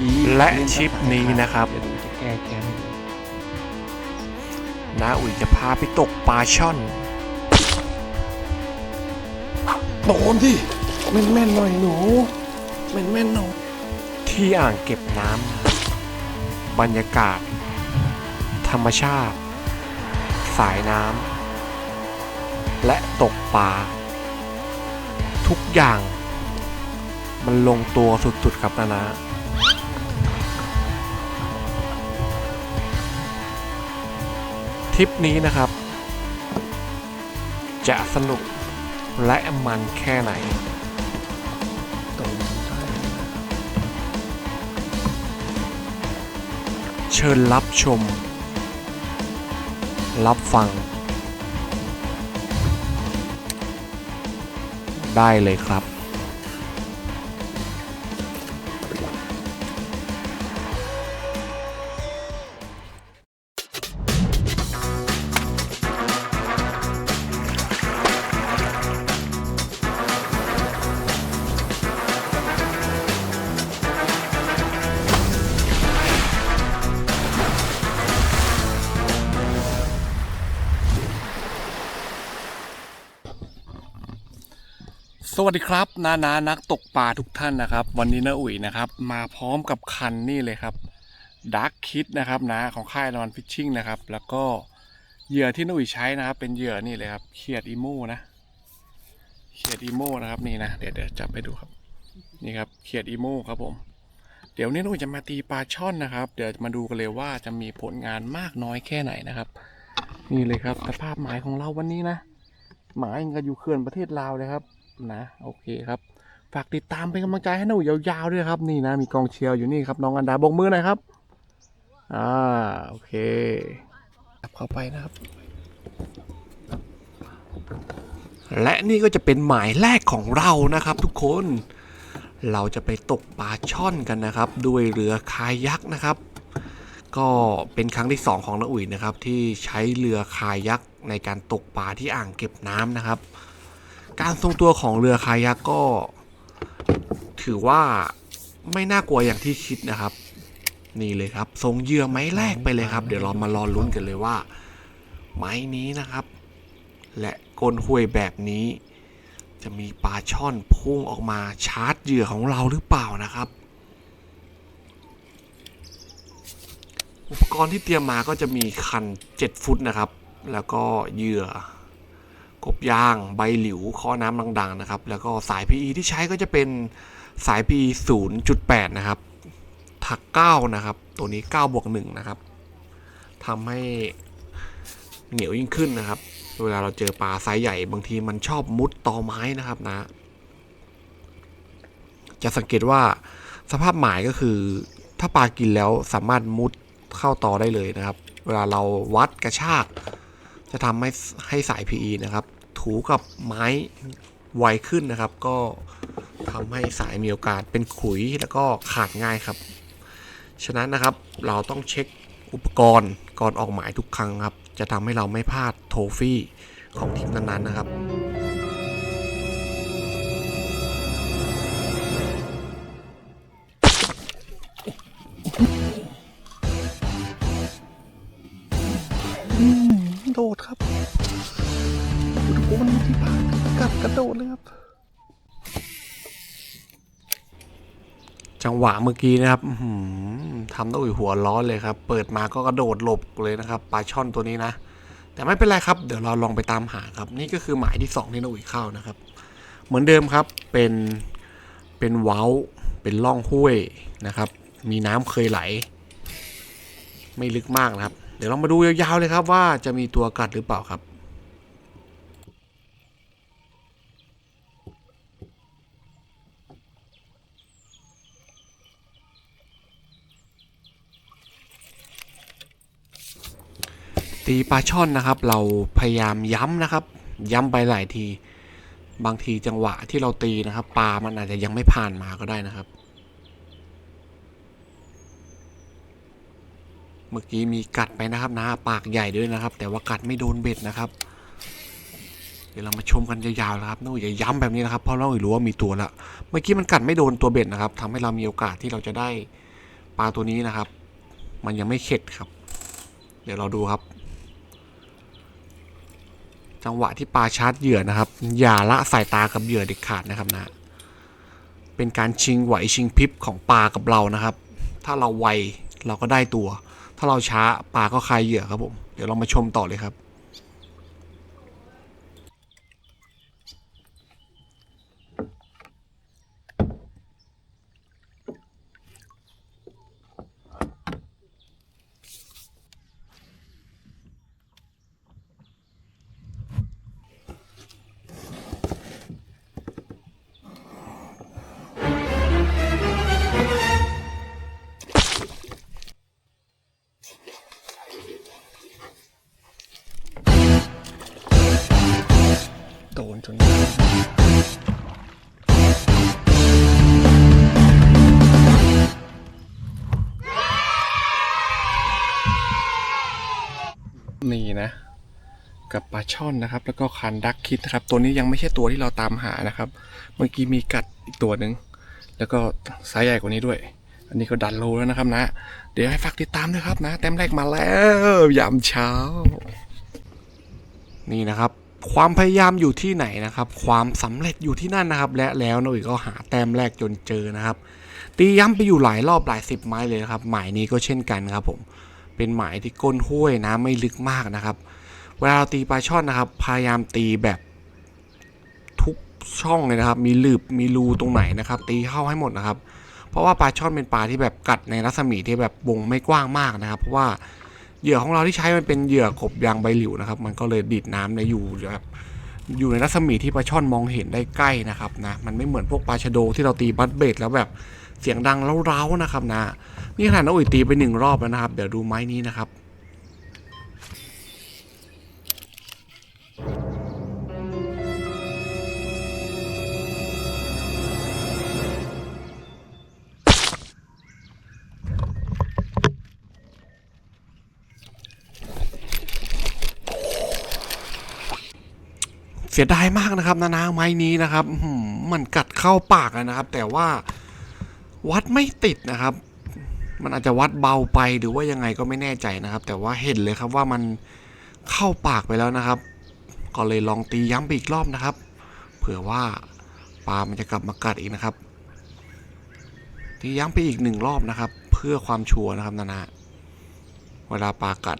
อีและชิปนี้นะครับเดี๋ยวดูจะแก้แค้นให้ดูน้าอุ๋ยจะพาไปตกปลาช่อนโดนที่แม่นแม่นๆหน่อยหนูแม่นแม่นๆหน่อยที่อ่างเก็บน้ำบรรยากาศ ธรรมชาติ สายน้ำและตกปลาทุกอย่าง มันลงตัวสุดๆครับนานะ ทริปนี้นะครับ จะสนุกและมันแค่ไหนเชิญรับชม รับฟัง ได้เลยครับ วัสดีครับ นานานักตกปลาทุกท่านนะครับ วันนี้นาอุ๋ยนะครับ มาพร้อมกับคันนี่เลยครับดักคิดนะครับนะของค่ายนอนฟิชชิ่งนะครับ แล้วก็เหยื่อที่นอุ๋ยใช้นะครับ เป็นเหยื่อนี่เลยครับเขียดอีโม่นะเขียดอีโม่นะครับนี่นะเดี๋ยวเดี๋ยวจับไปดูครับ นี่ครับเขียดอีโม่ครับผม เดี๋ยวนี้นาอุ๋ยจะมาตีปลาช่อนนะครับ เดี๋ยวมาดูกันเลยว่าจะมีผลงานมากน้อยแค่ไหนนะครับ นี่เลยครับสภาพหมายของเราวันนี้นะ หมายกันอยู่เขื่อนประเทศลาวเลยครับ นะโอเคครับฝากติดตามเป็นกำลังใจให้หนูยาวๆด้วยครับ นี่นะมีกองเชียร์อยู่นี่ครับ น้องอันดาบกมือหน่อยครับ อ่าโอเคจับเข้าไปนะครับ และนี่ก็จะเป็นหมายแรกของเรานะครับ ทุกคน เราจะไปตกปลาช่อนกันนะครับ ด้วยเรือคายักนะครับ ก็เป็นครั้งที่สองของน้าอุ๋ยนะครับ ที่ใช้เรือคายักในการตกปลาที่อ่างเก็บน้ำนะครับ การทรงตัวของเรือคายักก็ ถือว่าไม่น่ากลัวอย่างที่คิดนะครับ นี่เลยครับ ทรงเยื่อไม้แรกไปเลยครับ เดี๋ยวเรามารอลุ้นกันเลยว่า ไม้นี้นะครับ และกลห้วยแบบนี้ จะมีปลาช่อนพุ่งออกมาชาร์จเหยื่อของเราหรือเปล่านะครับ อุปกรณ์ที่เตรียมมาก็จะมีคัน 7 ฟุตนะครับ แล้วก็เหยื่อ กบยางใบหลิวข้อน้ำดังๆนะครับ แล้วก็สาย PE ที่ใช้ก็จะเป็นสาย PE 0.8 นะครับถัก 9 นะครับ ตัวนี้ 9 บวก 1 นะครับทำให้เหนียวยิ่งขึ้นนะครับ เวลาเราเจอปลาไซส์ใหญ่บางทีมันชอบมุดตอไม้นะครับนะ จะสังเกตว่าสภาพหมายก็คือ ถ้าปลากินแล้วสามารถมุดเข้าตอได้เลยนะครับ เวลาเราวัดกระชาก จะทำให้ให้สาย PE นะครับ ถูกับไม้ไวขึ้นนะครับ ก็ทำให้สายมีโอกาสเป็นขุยแล้วก็ขาดง่ายครับ ฉะนั้นนะครับเราต้องเช็คอุปกรณ์ก่อนออกหมายทุกครั้งครับ จะทำให้เราไม่พลาดโทฟี่ของทีมนั้นๆนะครับ จังหวะเมื่อกี้นะครับอื้อหือทำต้องหัวร้อนเลยครับ เปิดมาก็กระโดดหลบเลยนะครับปลาช่อนตัวนี้นะ แต่ไม่เป็นไรครับ เดี๋ยวเราลองไปตามหาครับ นี่ก็คือหมายที่สองที่น้อุ๋ยเข้านะครับ เหมือนเดิมครับ เป็น เป็นเว้า เป็นร่องห้วยนะครับ มีน้ำเคยไหล ไม่ลึกมากนะครับ เดี๋ยวเรามาดูยาวๆเลยครับว่าจะมีตัวกัดหรือเปล่าครับ ตีปลาช่อนนะครับ เราพยายามย้ำนะครับ ย้ำไปหลายที บางทีจังหวะที่เราตีนะครับปลามันอาจจะยังไม่ผ่านมาก็ได้นะครับ เมื่อกี้มีกัดไปนะครับนะปากใหญ่ด้วยนะครับ แต่ว่ากัดไม่โดนเบ็ดนะครับ เดี๋ยวเรามาชมกันยาวๆนะครับนู่อย่าย้ำแบบนี้นะครับเพราะเราไม่รู้ว่ามีตัวละเมื่อกี้มันกัดไม่โดนตัวเบ็ดนะครับทำให้เรามีโอกาสที่เราจะได้ปลาตัวนี้นะครับ มันยังไม่เข็ดครับ เดี๋ยวเราดูครับ จังหวะที่ปลาชาร์จเหยื่อนะครับ อย่าละสายตากับเหยื่อเด็ดขาดนะครับนะ เป็นการชิงไหวชิงพริบของปลากับเรานะครับ ถ้าเราไวเราก็ได้ตัว ถ้าเราช้าปลาก็คายเหยื่อครับผม เดี๋ยวเรามาชมต่อเลยครับ โดนจนได้นี่นะกับปลาช่อนนะครับ แล้วก็คันดักคิดนะครับ ตัวนี้ยังไม่ใช่ตัวที่เราตามหานะครับ เมื่อกี้มีกัดอีกตัวหนึ่งแล้วก็ไซส์ใหญ่กว่านี้ด้วย อันนี้ก็ดันโลแล้วนะครับนะ เดี๋ยวให้ฝากติดตามด้วยครับนะ แต้มแรกมาแล้วยามเช้า นี่นะครับ ความพยายามอยู่ที่ไหนนะครับ ความสำเร็จอยู่ที่นั่นนะครับ และแล้วนุ้ยก็หาแต้มแรกจนเจอนะครับ ตีย้ำไปอยู่หลายรอบหลายสิบไม้เลยครับ หมายนี้ก็เช่นกันครับ ผม เป็นหมายที่ก้นห้วยนะไม่ลึกมากนะครับ เวลาเราตีปลาช่อนนะครับ พยายามตีแบบทุกช่องเลยนะครับ มีหลืบมีรูตรงไหนนะครับ ตีเข้าให้หมดนะครับ เพราะว่าปลาช่อนเป็นปลาที่แบบกัดในรัศมีที่แบบวงไม่กว้างมากนะครับ เพราะว่า เหยื่อของเราที่ใช้มันเป็นเหยื่อกบยางใบหลิวนะครับ มันก็เลยดีดน้ำในอยู่แบบอยู่ในรัศมีที่ปลาช่อนมองเห็นได้ใกล้นะครับนะมันไม่เหมือนพวกปลาชะโดที่เราตีบัตเบดแล้วแบบเสียงดังเร้าๆนะครับนะนี่ขนาดน้าอุ๋ยตีไปหนึ่งรอบแล้วนะครับ เดี๋ยวดูไม้นี้นะครับ สียดายมากนะครับนานาไม้นี้นะครับมันกัดเข้าปากนะครับ แต่ว่าวัดไม่ติดนะครับ มันอาจจะวัดเบาไปหรือว่ายังไงก็ไม่แน่ใจนะครับ แต่ว่าเห็นเลยครับว่ามันเข้าปากไปแล้วนะครับ ก็เลยลองตีย้ำไปอีกรอบนะครับ เผื่อว่าปลามันจะกลับมากัดอีกนะครับ ตีย้ำไปอีกหนึ่งรอบนะครับ เพื่อความชัวร์นะครับนานาเวลาปลากัด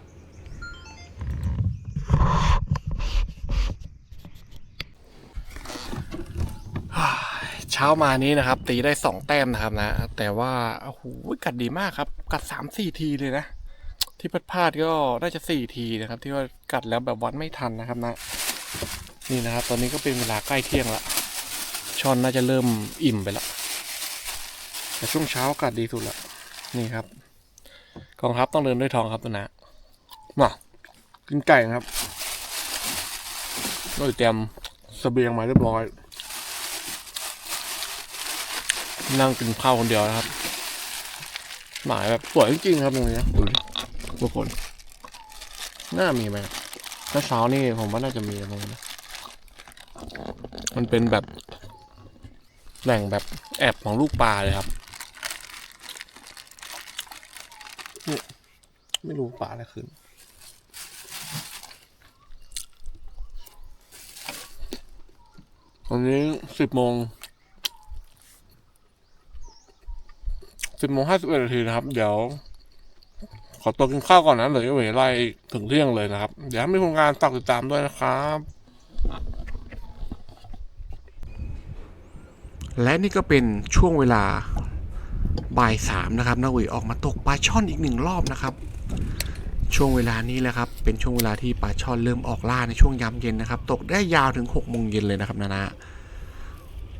เช้ามานี้นะครับ ตีได้สองแต้มนะครับนะ แต่ว่าโอ้โหกัดดีมากครับ กัดสามสี่ทีเลยนะ ที่พลาดพลาดก็น่าจะสี่ทีนะครับ ที่ว่ากัดแล้วแบบวัดไม่ทันนะครับนะ นี่นะครับ ตอนนี้ก็เป็นเวลาใกล้เที่ยงละช้อนน่าจะเริ่มอิ่มไปละแต่ช่วงเช้ากัดดีสุดละนี่ครับกองทัพต้องเดินด้วยทองครับตัวนะมากินไก่ครับโดยเตรียมเสบียงมาเรียบร้อย นั่งกินข้าวคนเดียวนะครับ หมายแบบสวยจริงๆครับตรงนี้นะดูทุกคนน่ามีไหมถ้าเช้านี่ผมว่าน่าจะมีตรงนี้นะมันเป็นแบบ แหล่งแบบแอบของลูกปลาเลยครับนี่ไม่รู้ปลาอะไรขึ้นตอนนี้สิบโมง สิบโมงห้าสิบเอ็ดนาทีนะครับ เดี๋ยว ขอตัวกินข้าวก่อนนะเดี๋ยวจะเวไล่ถึงเที่ยงเลยนะครับ เดี๋ยวมีโครงการฝากติดตามด้วยนะครับ และนี่ก็เป็นช่วงเวลาบ่ายสามนะครับนาอุ๋ยออกมาตกปลาช่อนอีกหนึ่งรอบนะครับ ช่วงเวลานี้แหละครับ เป็นช่วงเวลาที่ปลาช่อนเริ่มออกล่าในช่วงยามเย็นนะครับ ตกได้ยาวถึงหกโมงเย็นเลยนะครับนานา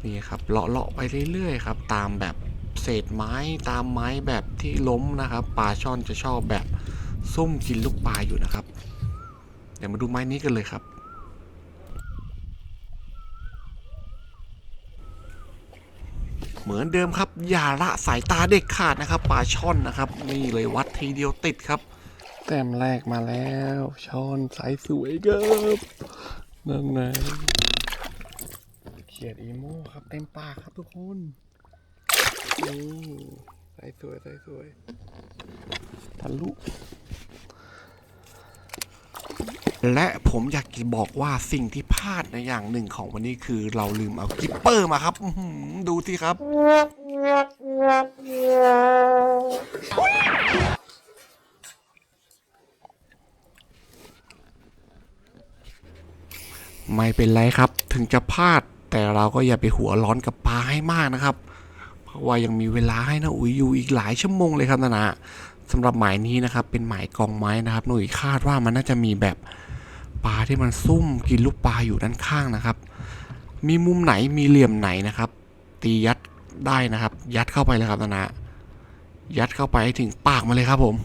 นี่ครับเลาะเลาะๆไปเรื่อยๆครับ ตามแบบ เศษไม้ตามไม้แบบที่ล้มนะครับปลาช่อนจะชอบแบบซุ่มกินลูกปลาอยู่นะครับ เดี๋ยวมาดูไม้นี้กันเลยครับ เหมือนเดิมครับ อย่าละสายตาเด็กขาดนะครับปลาช่อนนะครับนี่เลยวัดทีเดียวติดครับ แต้มแรกมาแล้วช่อนสายสวยเกิบนั่นไงเขียดอีโม่ครับเต็มปากครับทุกคน นี่ใส่สวยใส่สวยทะลุและผมอยากจะบอกว่าสิ่งที่พลาดในอย่างหนึ่งของวันนี้คือเราลืมเอากิปเปอร์มาครับดูสิครับ ไม่เป็นไรครับถึงจะพลาดแต่เราก็อย่าไปหัวร้อนกับปลาให้มากนะครับ เพราะว่ายังมีเวลาให้นะอุ๋ยอยู่อีกหลายชั่วโมงเลยครับนะนะสำหรับหมายนี้นะครับเป็นหมายกองไม้นะครับหนุ่ยคาดว่ามันน่าจะมีแบบปลาที่มันซุ่มกินลูกปลาอยู่ด้านข้างนะครับ มีมุมไหนมีเหลี่ยมไหนนะครับ ตียัดได้นะครับ ยัดเข้าไปเลยครับนะนะยัดเข้าไปถึงปากมาเลยครับผม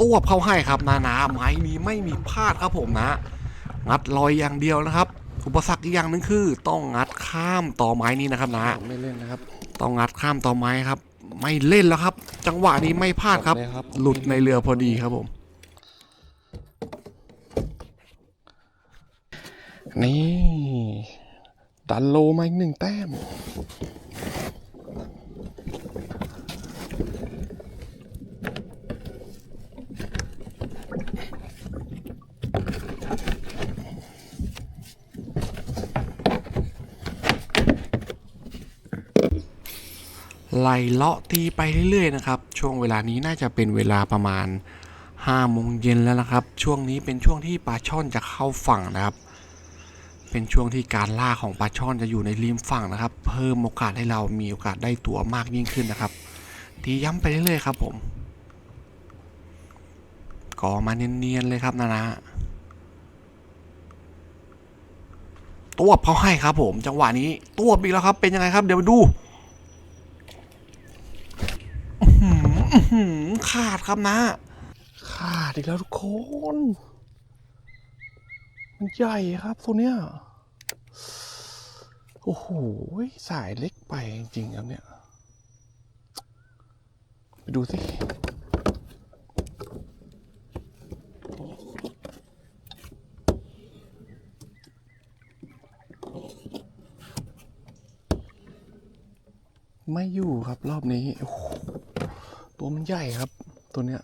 ตัวบเข้าให้ครับนานาไม้นี้ไม่มีพลาดครับผมนะงัดลอยอย่างเดียวนะครับ อุปสรรคอีกอย่างหนึ่งคือ ต้องงัดข้ามต่อไม้นี้นะครับนะไม่เล่นนะครับ ต้องงัดข้ามต่อไม้ครับ ไม่เล่นแล้วครับ จังหวะนี้ไม่พลาดครับเลยครับหลุดในเรือพอดีครับผม นี่ดันโลมาอีกหนึ่งแต้ม ไล่เลาะตีไปเรื่อยๆนะครับ ช่วงเวลานี้น่าจะเป็นเวลาประมาณ5โมงเย็นแล้วนะครับ ช่วงนี้เป็นช่วงที่ปลาช่อนจะเข้าฝั่งนะครับ เป็นช่วงที่การล่าของปลาช่อนจะอยู่ในริมฝั่งนะครับ เพิ่มโอกาสให้เรามีโอกาสได้ตัวมากยิ่งขึ้นนะครับ ตีย้ำไปเรื่อยๆครับผมก่อมาเนียนๆเลยครับนานะตัวเขาให้ครับผม จังหวะนี้ตัวอีกแล้วครับเป็นยังไงครับเดี๋ยวมาดู อื้อหือ ขาดครับนะ ขาดอีกแล้วทุกคน มันใหญ่ครับตัวเนี้ย โอ้โห สายเล็กไปจริงๆครับเนี่ย ไปดูสิไม่อยู่ครับรอบนี้ โอ้โห ตัวมันใหญ่ครับ ตัวเนี้ย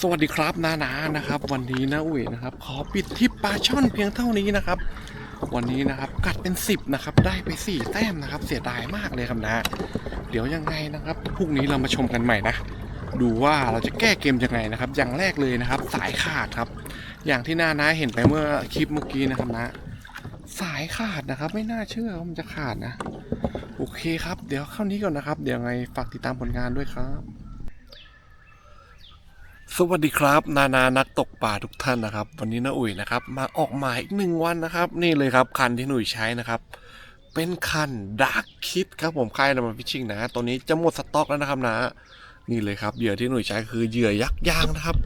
สวัสดีครับนานานะครับ วันนี้นะอุ๋ยนะครับ ขอปิดทริปปลาช่อนเพียงเท่านี้นะครับ วันนี้นะครับกัดเป็น 10นะครับได้ไป 4 แต้มนะครับ เสียดายมากเลยครับนะ เดี๋ยวยังไงนะครับพรุ่งนี้เรามาชมกันใหม่นะดูว่าเราจะแก้เกมยังไงนะครับ อย่างแรกเลยนะครับ สายขาดครับ อย่างที่นานาเห็นไปเมื่อคลิปเมื่อกี้นะครับนะ สายขาดนะครับ ไม่น่าเชื่อว่ามันจะขาดนะ โอเคครับ เดี๋ยวเข้านี้ก่อนนะครับ เดี๋ยวไงฝากติดตามผลงานด้วยครับ สวัสดีครับ นานานักตกป่าทุกท่านนะครับ วันนี้นาอุ๋ยนะครับ มาออกหมายอีกหนึ่งวันนะครับ นี่เลยครับคันที่หนุ่ยใช้นะครับ เป็นคันดาร์คคิดครับผมค่ายนำมาฟิชชิ่งนะตัวนี้จะหมดสต็อกแล้วนะครับนะ นี่เลยครับเหยื่อที่หนุ่ยใช้คือเหยื่อยักษ์ยางนะครับ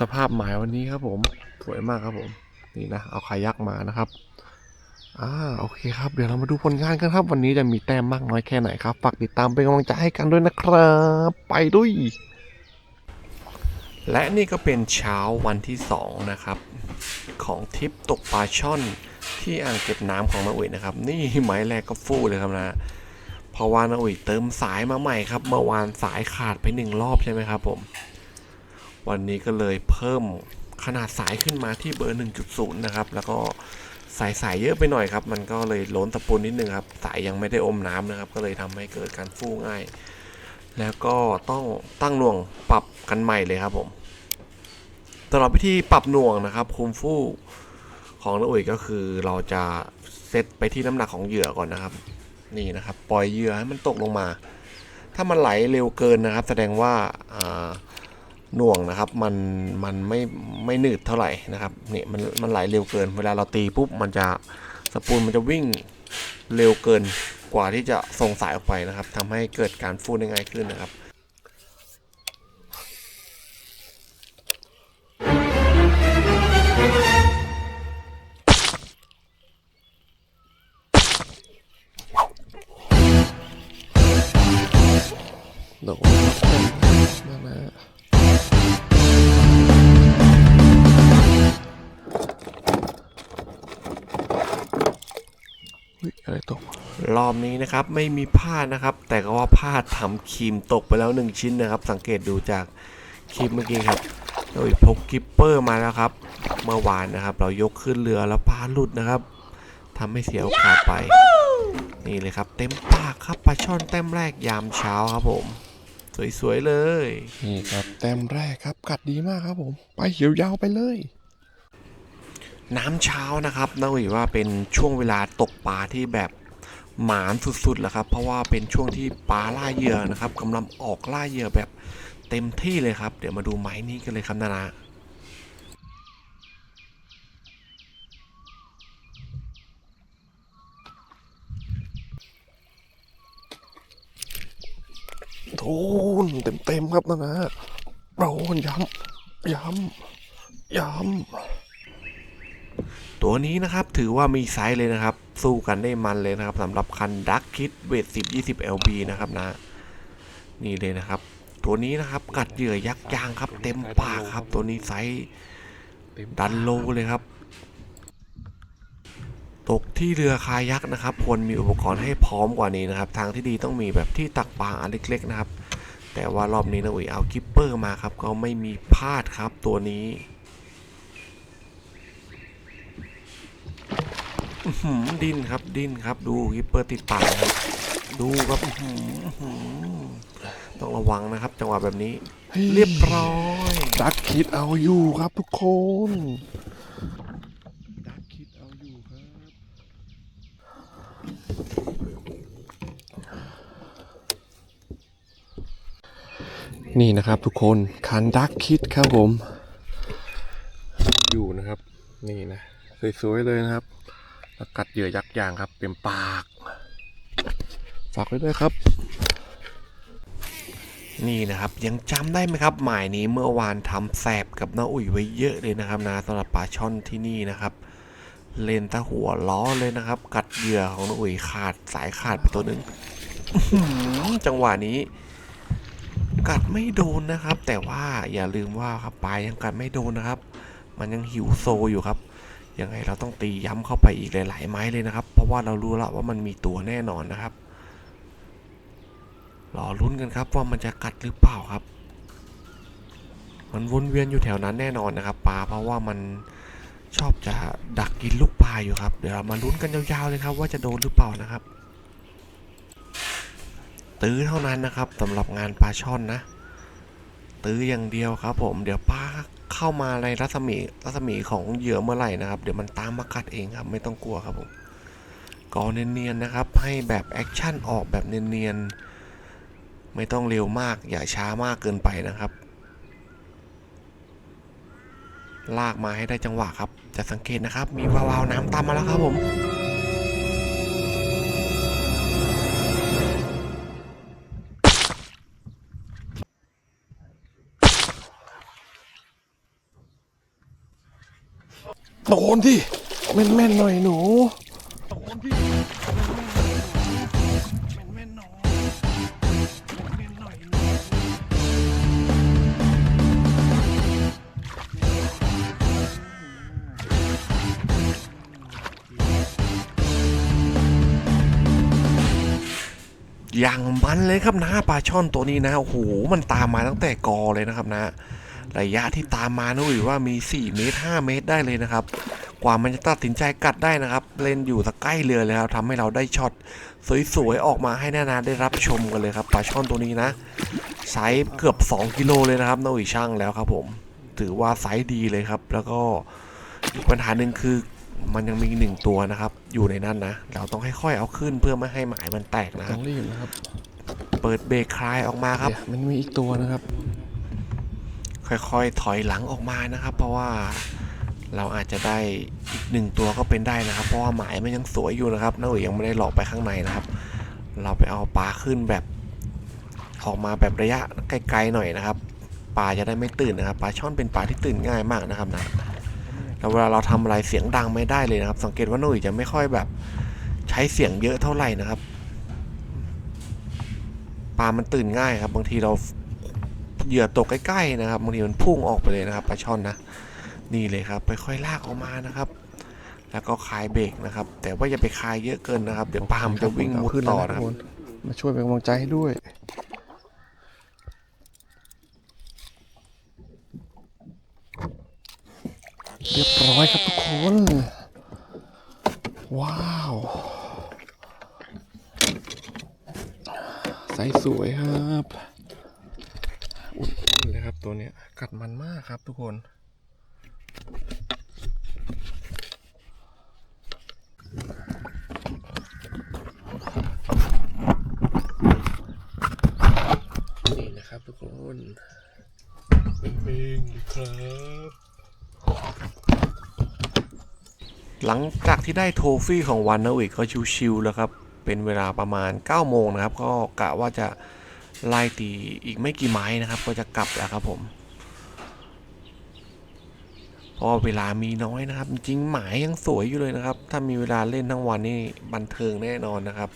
สภาพหมายวันนี้ครับผมสวยมากครับผม นี่นะ เอาคายักมานะครับอ่าโอเคครับเดี๋ยวเรามาดูผลงานกันครับ วันนี้จะมีแต้มมากน้อยแค่ไหนครับฝากติดตามเป็นกำลังใจให้กันด้วยนะครับ ไปด้วย และนี่ก็เป็นเช้าวันที่ 2 นะครับ ของทริปตกปลาช่อนที่อ่างเก็บน้ำของนาอุ๋ยนะครับ นี่ไม้แรกก็ฟู่เลยครับนะเพราะว่านาอุ๋ยเติมสายมาใหม่ครับเมื่อวานสายขาดไปหนึ่งรอบใช่ไหมครับผมวันนี้ก็เลยเพิ่มขนาดสายขึ้นมาที่เบอร์ 1.0 นะครับ แล้วก็สายสายเยอะไปหน่อยครับ มันก็เลยล้นตะปูนิดนึงครับ สายยังไม่ได้อมน้ำนะครับ ก็เลยทำให้เกิดการฟู่ง่าย แล้วก็ต้องตั้งหน่วงปรับกันใหม่เลยครับผมสำหรับวิธีปรับหน่วงนะครับคุมฟู่ของน้าอุ๋ยก็คือเราจะเซตไปที่น้ำหนักของเหยื่อก่อนนะครับ นี่นะครับ ปล่อยเหยื่อให้มันตกลงมา ถ้ามันไหลเร็วเกินนะครับ แสดงว่าอ่าหน่วงนะครับ มันมันไม่ไม่หนืดเท่าไหร่นะครับนี่มันมันไหลเร็วเกิน เวลาเราตีปุ๊บมันจะสปูลมันจะวิ่งเร็วเกิน กว่าที่จะส่งสายออกไปนะครับทำให้เกิดการฟูได้ง่ายขึ้นนะครับโดนมามาเฮ้ยอะไรตก รอบนี้นะครับไม่มีพลาดนะครับ แต่ก็ว่าพลาดทำครีมตกไปแล้วหนึ่งชิ้นนะครับ สังเกตดูจากคลิปเมื่อกี้ครับโดยพกกิปเปอร์มาแล้วครับ เมื่อวานนะครับ เรายกขึ้นเรือแล้วปลาหลุดนะครับทำให้เสียโอกาสไป นี่เลยครับ เต็มปากครับปลาช่อนแต้มแรกยามเช้าครับผมสวยๆเลย นี่ครับแต้มแรกครับกัดดีมากครับผม ไปเขียวยาวไปเลย น้ำเช้านะครับน่าหวีว่าเป็นช่วงเวลาตกปลาที่แบบ หมานสุดๆแหละครับ เพราะว่าเป็นช่วงที่ปลาล่าเหยื่อนะครับกำลังออกล่าเหยื่อแบบเต็มที่เลยครับ เดี๋ยวมาดูไม้นี้กันเลยครับนานาโดนเต็มๆครับนะนะโดนย้ำย้ำย้ำ ตัวนี้นะครับถือว่ามีไซส์เลยนะครับ สู้กันได้มันเลยนะครับสำหรับคันดักคิดเวท10 20 LB นะครับนะ นี่เลยนะครับ ตัวนี้นะครับกัดเหยื่อยักษ์ยางครับ เต็มปากครับ ตัวนี้ไซส์ดันโลเลยครับ ตกที่เรือคายักนะครับควรมีอุปกรณ์ให้พร้อมกว่านี้นะครับ ทางที่ดีต้องมีแบบที่ตักปลาอันเล็กๆนะครับ แต่ว่ารอบนี้นะอุ๋ยเอากิปเปอร์มาครับ ก็ไม่มีพลาดครับตัวนี้อื้อหือ ดิ้นครับดิ้นครับดูกิปเปอร์ติดปากครับดูครับต้องระวังนะครับ จังหวะแบบนี้ เรียบร้อยดักคิดเอาอยู่ครับทุกคนดักคิดเอาอยู่ครับนี่นะครับทุกคนคันดักคิดครับผม อยู่นะครับ นี่นะสวยๆเลยนะครับ แล้วกัดเหยื่อยักษ์ยางครับเต็มปากฝากไว้ด้วยครับ นี่นะครับยังจำได้ไหมครับ หมายนี้เมื่อวานทำแสบกับน้าอุ่ยไว้เยอะเลยนะครับนะสำหรับปลาช่อนที่นี่นะครับ เลนตะหัวล้อเลยนะครับ กัดเหยื่อของน้าอุ่ยขาดสายขาดไปตัวหนึ่งจังหวะนี้ กัดไม่โดนนะครับ แต่ว่าอย่าลืมว่าครับปลายังกัดไม่โดนนะครับ มันยังหิวโซอยู่ครับ ยังไงเราต้องตีย้ำเข้าไปอีกหลาย ๆ ไม้เลยนะครับ เพราะว่าเรารู้แล้วว่ามันมีตัวแน่นอนนะครับรอลุ้นกันครับว่ามันจะกัดหรือเปล่าครับ มันวนเวียนอยู่แถวนั้นแน่นอนนะครับปลาเพราะว่ามันชอบจะดักกินลูกปลาอยู่ครับ เดี๋ยวเรามาลุ้นกันยาวๆเลยครับ ว่าจะโดนหรือเปล่านะครับ ตื้อเท่านั้นนะครับสำหรับงานปลาช่อนนะ ตื้ออย่างเดียวครับผมเดี๋ยวปลาเข้ามาในรัศมีรัศมีของเหยื่อเมื่อไหร่นะครับ เดี๋ยวมันตามมากัดเองครับ ไม่ต้องกลัวครับผมก่อเนียนๆนะครับ ให้แบบแอคชั่นออกแบบเนียนๆไม่ต้องเร็วมากอย่าช้ามากเกินไปนะครับ ลากมาให้ได้จังหวะครับ จะสังเกตนะครับ มีวาวๆน้ำตามมาแล้วครับผม โดนที่แม่นๆหน่อยหนูอย่างมันเลยครับนะปลาช่อนตัวนี้นะโอ้โหมันตามมาตั้งแต่กอเลยนะครับนะ ระยะที่ตามมานะอุ้ยว่ามี 4 เมตร 5 เมตรได้เลยนะครับ กว่ามันจะตัดสินใจกัดได้นะครับ เล่นอยู่สักใกล้เรือเลยครับทำให้เราได้ช็อตสวยๆ ออกมาให้นานาได้รับชมกันเลยครับปลาช่อนตัวนี้นะไซส์เกือบ 2 กิโลเลยนะครับนะอุ้ยช่างแล้วครับผมถือว่าไซส์ดีเลยครับ แล้วก็อีกปัญหาหนึ่งคือมันยังมีหนึ่งตัวนะครับ อยู่ในนั้นนะ เราต้องค่อยๆเอาขึ้นเพื่อไม่ให้หมายมันแตกนะคต้รัอบงรีบนะครับ เปิดเบรกคลายออกมาครับเนี่ยมันมีอีกตัวนะครับ ค่อยๆ ถอยหลังออกมานะครับ เพราะว่าเราอาจจะได้อีกหนึ่งตัวก็เป็นได้นะครับ เพราะว่าหมายมันยังสวยอยู่นะครับน้าอุ๋ยยังไม่ได้หลอกไปข้างในนะครับ เราไปเอาปลาขึ้นแบบออกมาแบบระยะไกลๆหน่อยนะครับปลาจะได้ไม่ตื่นนะครับปลาช่อนเป็นปลาที่ตื่นง่ายมากนะครับนะแล้วเวลาเราทำอะไรเสียงดังไม่ได้เลยนะครับ สังเกตว่าน้าอุ๋ยจะไม่ค่อยแบบใช้เสียงเยอะเท่าไหร่นะครับปลามันตื่นง่ายครับ บางทีเรา เหยื่อตกใกล้ๆนะครับบางทีมันพุ่งออกไปเลยนะครับปลาช่อนนะนี่เลยครับค่อยๆลากออกมานะครับ แล้วก็คลายเบรกนะครับ แต่ว่าอย่าไปคลายเยอะเกินนะครับ เดี๋ยวปลามันจะวิ่งมุดต่อนะครับมาช่วยเป็นกำลังใจให้ด้วยเรียบร้อยครับทุกคน ว้าวไซส์สวยครับ นๆเลยครับตัวเนี้ยกัดมันมากครับทุกคน นี่นะครับทุกคนเป็นครับหลังจากที่ได้โทฟี่ของวันนะวิกก็ชิวๆแล้วครับ เป็นเวลาประมาณ 9 โมงนะครับ ก็กะว่าจะ ไล่ตีอีกไม่กี่ไม้นะครับ ก็จะกลับแล้วครับผมเพราะเวลามีน้อยนะครับ จริงหมายยังสวยอยู่เลยนะครับ ถ้ามีเวลาเล่นทั้งวันนี่บันเทิงแน่นอนนะครับ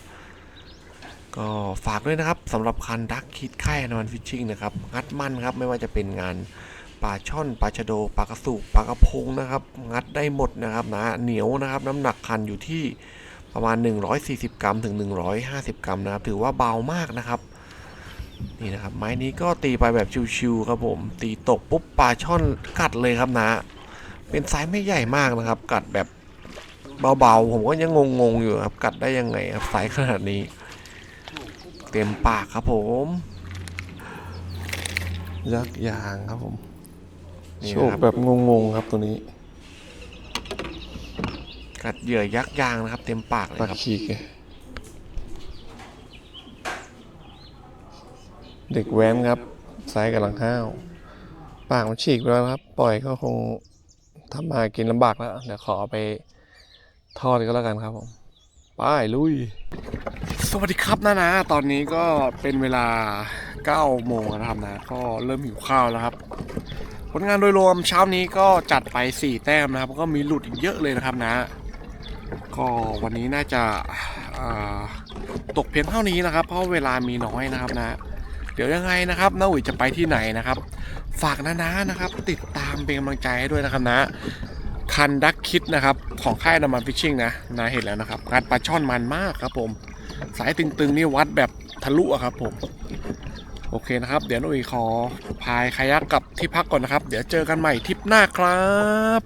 ก็ฝากด้วยนะครับสำหรับคันดักคิดค่ายนอนฟิชชิ่งนะครับงัดมันครับไม่ว่าจะเป็นงานปลาช่อนปลาชะโดปลากระสุกปลากระพงนะครับ งัดได้หมดนะครับนะเหนียวนะครับ น้ำหนักคันอยู่ที่ประมาณ 140 กรัมถึง 150 กรัมนะครับ ถือว่าเบามากนะครับ นี่นะครับไม้นี้ก็ตีไปแบบชิวๆครับผม ตีตกปุ๊บปลาช่อนกัดเลยครับนะ เป็นไซส์ไม่ใหญ่มากนะครับ กัดแบบเบาๆ ผมก็ยังงงๆอยู่ครับ กัดได้ยังไงครับไซส์ขนาดนี้ เต็มปากครับผมยักษ์ยางครับผมนี่โชนะคครับแบบงงๆครับตัวนี้ กัดเหยื่อยักษ์ยางนะครับ เต็มปากเลยปลาครับขีกไง เด็กแว้นครับไซส์กำลังห้าวปากมันฉีกไปแล้วครับ ปล่อยก็คงทำมากินลำบากแล้ว เดี๋ยวขอไปทอดก็แล้วกันครับผมไปลุย สวัสดีครับนะนะ ตอนนี้ก็เป็นเวลา 9 โมงนะครับนะ ก็เริ่มหิวข้าวแล้วครับ ผลงานโดยรวมเช้านี้ก็จัดไป 4 แต้มนะครับ ก็มีหลุดอีกเยอะเลยนะครับนะ ก็วันนี้น่าจะาตกเพียงเท่านี้นะครับ เพราะเวลามีน้อยนะครับนะ ดี๋ยวยังไงนะครับน้าอุ๋ยจะไปที่ไหนนะครับ ฝากนะนะนะครับ ติดตามเป็นกำลังใจให้ด้วยนะครับนะคันดักคิดนะครับ ของค่ายนามันฟิชชิ่งนะนาเห็นแล้วนะครับงานปลาช่อนมันมากครับผม สายตึงๆนี่วัดแบบทะลุอะครับผมโอเคนะครับ เดี๋ยวน้าอุ๋ยขอพายคายักกลับที่พักก่อนนะครับ เดี๋ยวเจอกันใหม่ทริปหน้าครับ